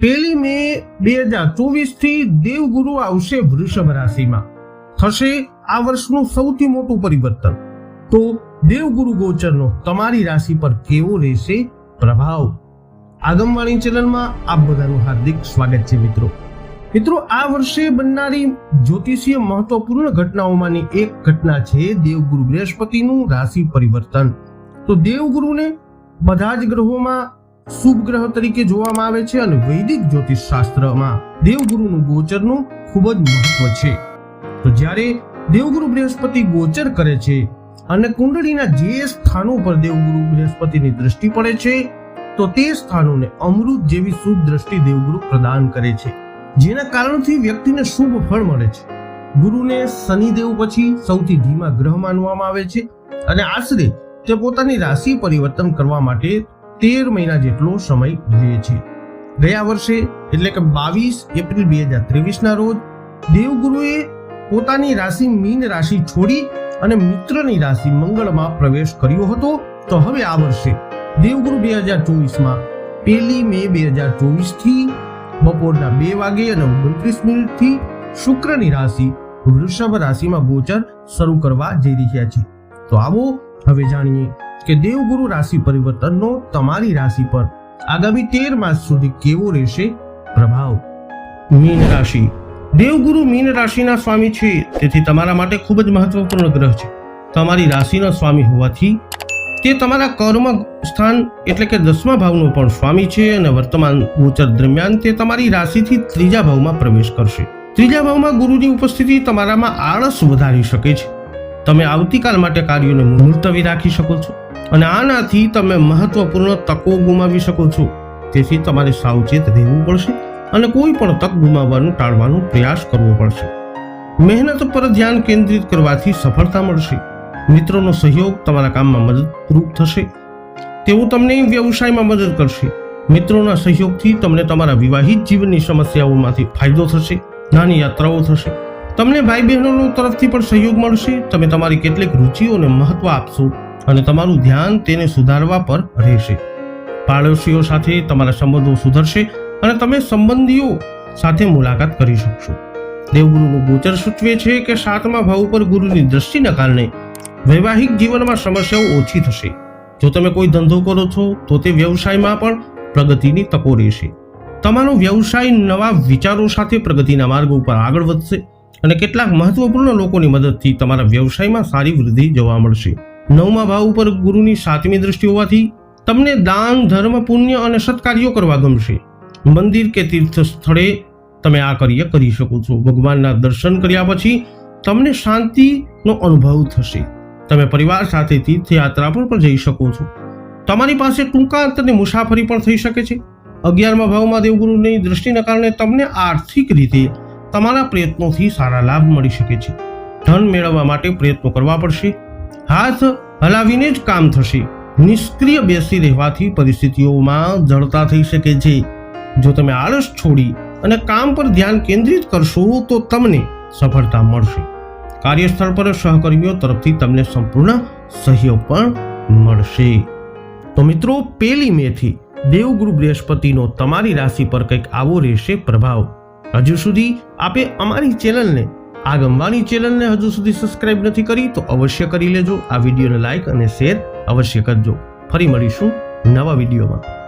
પહેલી મે બે હજાર ચોવીસથી દેવગુરુ આવશે વૃષભ રાશિમાં. થશે આ વર્ષનું સૌથી મોટું પરિવર્તન. તો દેવગુરુ ગોચરનો તમારી રાશિ પર કેવો રહેશે પ્રભાવ? આગમવાણી ચેનલમાં આપ બધાનું હાર્દિક સ્વાગત છે મિત્રો. મિત્રો, આ વર્ષે બનનારી જ્યોતિષીય મહત્વપૂર્ણ ઘટનાઓમાંની એક ઘટના છે દેવગુરુ બૃહસ્પતિનું રાશિ પરિવર્તન. તો દેવગુરુને બધા જ ગ્રહોમાં શુભ ગ્રહ તરીકે જોવામાં આવે છે અને વૈદિક જ્યોતિષ શાસ્ત્રમાં દેવગુરુનું ગોચરનું ખૂબ જ મહત્વ છે. તો જ્યારે દેવગુરુ બૃહસ્પતિ ગોચર કરે છે અને કુંડળીના જે સ્થાનો પર દેવગુરુ બૃહસ્પતિની દ્રષ્ટિ પડે છે, તો તે સ્થાનોને અમૃત જેવી શુભ દ્રષ્ટિ દેવગુરુ પ્રદાન કરે છે. જેના કારણથી વ્યક્તિને શુભ ફળ મળે છે. ગુરુને શનિદેવ પછી સૌથી ધીમા ગ્રહ માનવામાં આવે છે અને આશરે તે પોતાની રાશિ પરિવર્તન કરવા માટે તેર મહિના જેટલો સમય લે છે. ગયા વર્ષે એટલે કે બાવીસ એપ્રિલ બે હજાર ત્રેવીસના રોજ દેવગુરુએ પોતાની રાશિ મીન રાશિ છોડી અને મિત્રની રાશિ મંગળમાં પ્રવેશ કર્યો હતો. તો હવે આ વર્ષે દેવગુરુ બે હજાર ચોવીસમાં પહેલી મે બે હજાર ચોવીસથી બપોરના બે વાગે અને ઓગણત્રીસ મિનિટથી શુક્રની રાશિ વૃષભ રાશિમાં ગોચર શરૂ કરવા જઈ રહ્યા છે. તો આવો હવે જાણીએ કે દેવગુરુ રાશિ પરિવર્તનનો તમારી રાશિ પર આગામી તેર માસ સુધી કેવો રહેશે? પ્રભાવ. મીન રાશિ. દેવગુરુ મીન રાશિના સ્વામી છે. તેથી તમારા માટે ખૂબ જ મહત્વપૂર્ણ ગ્રહ છે. તમારી રાશિના સ્વામી હોવાથી તે તમારા કર્મ સ્થાન એટલે કે દસમા ભાવનો પણ સ્વામી છે અને વર્તમાન ગોચર દરમિયાન તે તમારી રાશિથી ત્રીજા ભાવમાં પ્રવેશ કરશે. ત્રીજા ભાવમાં ગુરુની ઉપસ્થિતિ તમારામાં આળસ વધારી શકે છે. તમે આવતીકાલ માટે કાર્યોને મુલતવી રાખી શકો છો અને આનાથી તમે મહત્વપૂર્ણ તકો ગુમાવી શકો છો. તેથી તમારે સાવચેત રહેવું પડશે અને કોઈ પણ તક ગુમાવવાનું ટાળવાનો પ્રયાસ કરવો પડશે. મહેનત પર ધ્યાન કેન્દ્રિત કરવાથી સફળતા મળશે. મિત્રોનો સહયોગ તમારા કામમાં મદદરૂપ થશે. તેઓ તમને વ્યવસાયમાં મદદ કરશે. મિત્રોના સહયોગથી તમને તમારા વિવાહિત જીવનની સમસ્યાઓમાંથી ફાયદો થશે, નાની યાત્રાઓ થશે. તમને ભાઈ બહેનોનો તરફથી પણ સહયોગ મળશે. તમે તમારી કેટલીક રુચિઓને મહત્વ આપશો અને તમારું ધ્યાન તેને સુધારવા પર રહેશે. પાડોશીઓ સાથે તમારા સંબંધો સુધરશે અને તમે સંબંધીઓ સાથે મુલાકાત કરી શકશો. દેવગુરુનું ગોચર સૂચવે છે કે સાતમા ભાવ ઉપર ગુરુની દ્રષ્ટિના કારણે વૈવાહિક જીવનમાં સમસ્યાઓ ઓછી થશે. જો તમે કોઈ ધંધો કરો છો, તો તે વ્યવસાયમાં પણ પ્રગતિની તકો રહેશે. તમારો વ્યવસાય નવા વિચારો સાથે પ્રગતિના માર્ગ ઉપર આગળ વધશે. અને કેટલાક મહત્વપૂર્ણ લોકોની મદદથી તમારા વ્યવસાયમાં સારી વૃદ્ધિ જોવા મળશે. નવમા ભાવ ઉપર ગુરુની સાતમી દ્રષ્ટિ હોવાથી તમને દાન, ધર્મ, પુણ્ય અને સત્કાર્યો કરવા ગમશે. મંદિર કે તીર્થ સ્થળે તમે આ કાર્ય કરી શકો છો. ભગવાનના દર્શન કર્યા પછી તમને શાંતિનો અનુભવ થશે. તમે પરિવાર સાથે તીર્થયાત્રા પર પણ જઈ શકો છો. તમારી પાસે ટૂંકા અંતરની મુસાફરી પણ થઈ શકે છે. અગિયારમા ભાવમાં દેવગુરુની દ્રષ્ટિના કારણે તમને આર્થિક રીતે તમારા પ્રયત્નોથી સારા લાભ મળી શકે છે. ધન મેળવવા માટે પ્રયત્નો કરવા પડશે. હાથ હલાવીને જ કામ થશે. નિષ્ક્રિય બેસી રહેવાથી પરિસ્થિતિઓમાં જડતા થઈ શકે છે. જો તમે આળસ છોડી અને કામ પર ધ્યાન કેન્દ્રિત કરશો, તો તમને સફળતા મળશે. કાર્યસ્થળ પર સહકર્મીઓ તરફથી તમને સંપૂર્ણ સહયોગ પણ મળશે. તો મિત્રો પેલી મેથી દેવગુરુ બૃહસ્પતિનો તમારી રાશિ પર કંઈક આવો રહેશે પ્રભાવ. હજુ સુધી આપે અમારી ચેનલને આ ગમવાની ચેનલને હજુ સુધી સબસ્ક્રાઇબ નથી કરી તો અવશ્ય કરી લેજો. આ વિડીયોને લાઇક અને શેર અવશ્ય કરજો. ફરી મળીશું નવા વિડીયોમાં.